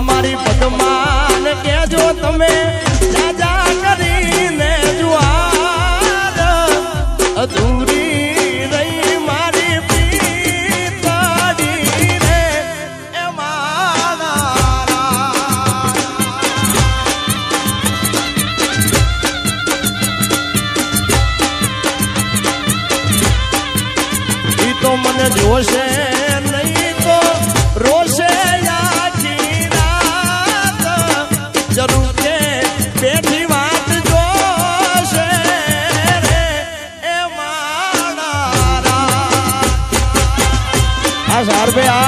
મારી પદમાન કેજો તમે જાજા કરીને જુઆર અધૂરી રહી મારી પીતળી રે એ તો મને જોશે આ સાર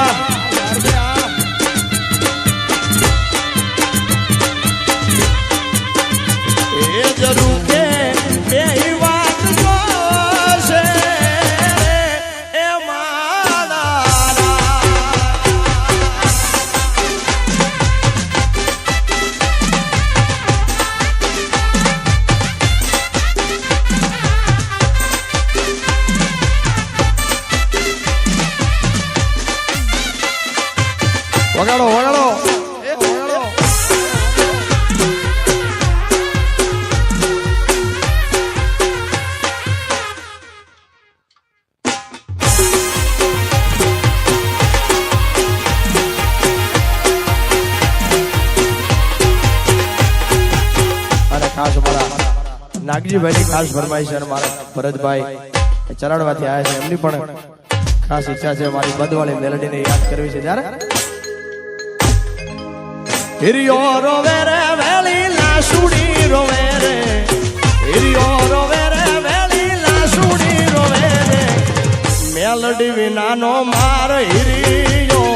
નાગજીભાઈની ખાસ ફરમાઈશ અને મારા ભરતભાઈ ચરણમાંથી આવ્યા છે. એમની પણ ખાસ ઈચ્છા છે મારી બધવાળી મેલડીને યાદ કરવી છે. ત્યારે હિરિયો રોવે રે વેલી લાસુડી રોવે રે. હિરિયો રોવે રે વેલી લાસુડી રોવે રે. મેલડી વિનાનો માર હિરિયો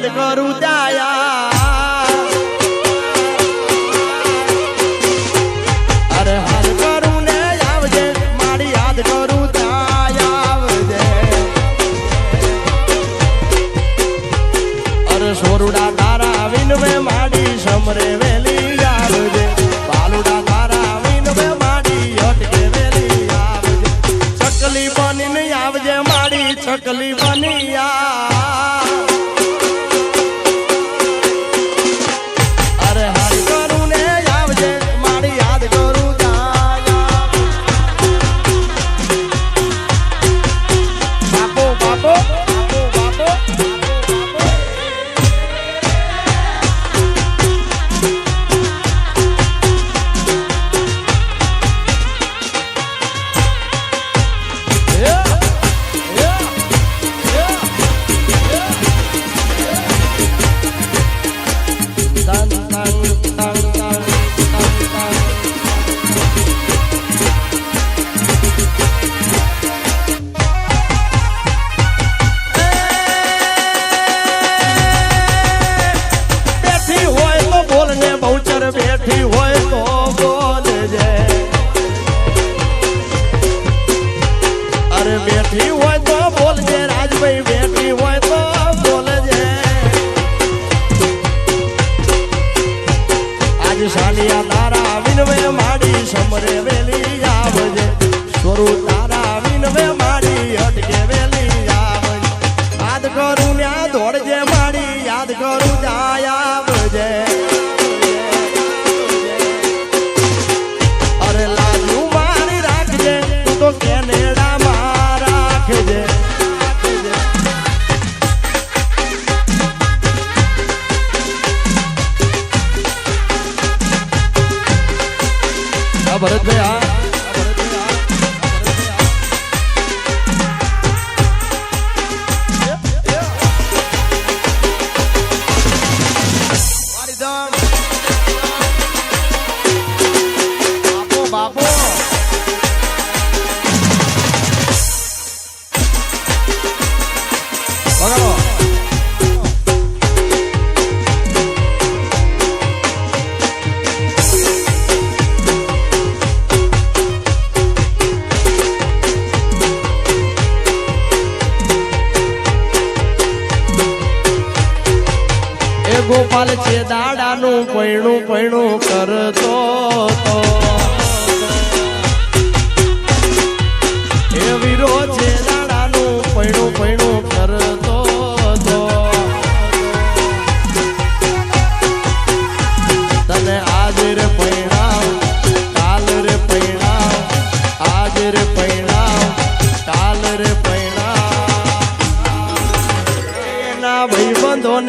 યાદ કરું દયા ગોપાલ છે દાડાનું પૈણું પૈણું કરતો તો.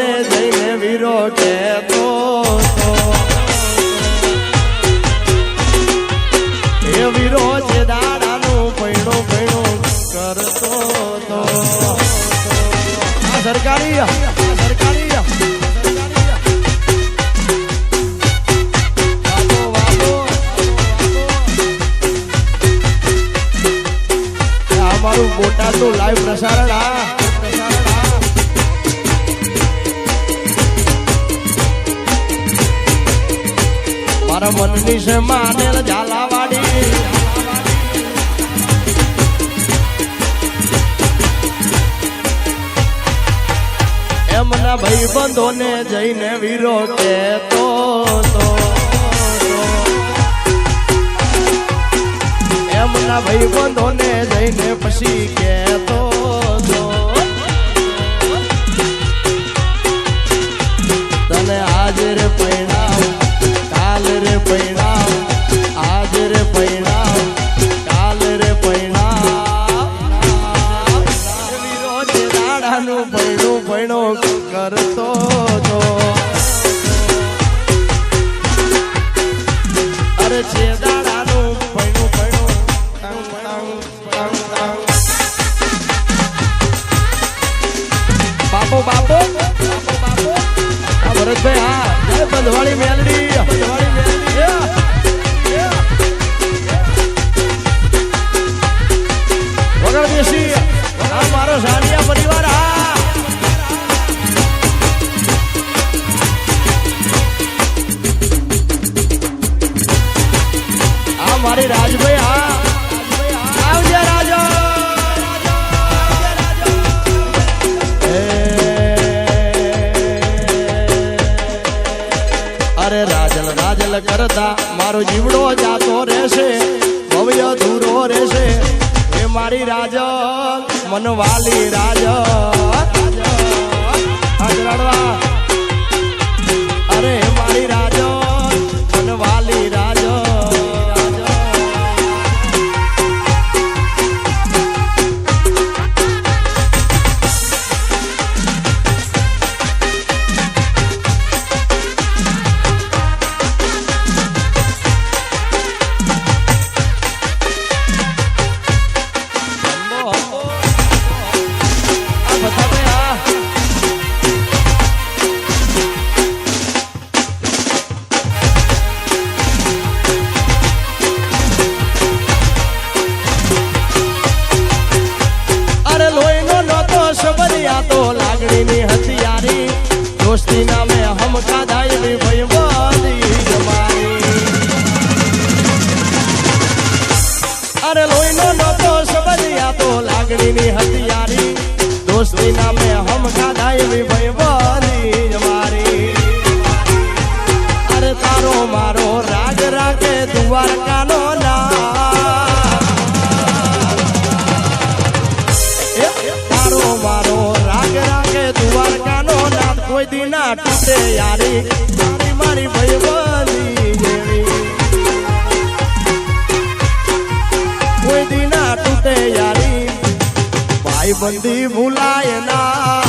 ભાઈબંધોને જઈને વીરો કહેતો તો. એ વીરો છે દાડાનું પૈણો પૈણો કરતો તો સરકારી અમારું બોટાદનું લાઈવ પ્રસારણ આ મનની છે માનેલ ઝાલાવાડી. એમના ભાઈ ને જઈને વીરો કેતો તો એમના ભાઈ ને જઈને પછી કેતો રાજલ કરતા મારો જીવડો જાતો રહેશે, ભવ્ય ધૂરો રહેશે. એ મારી રાજ મનવાલી રાજ રડવા દોસ્તી નામે હમ ખાધા એવી ભયવાદી મારી. અરે તારો મારો રાગ રાખે દ્વારકાનો એ તારો મારો રાગ રાખે દ્વારકાનો ના કોઈ દિન ના તૂટે યારી. ભાઈબંધી ભૂલાય ના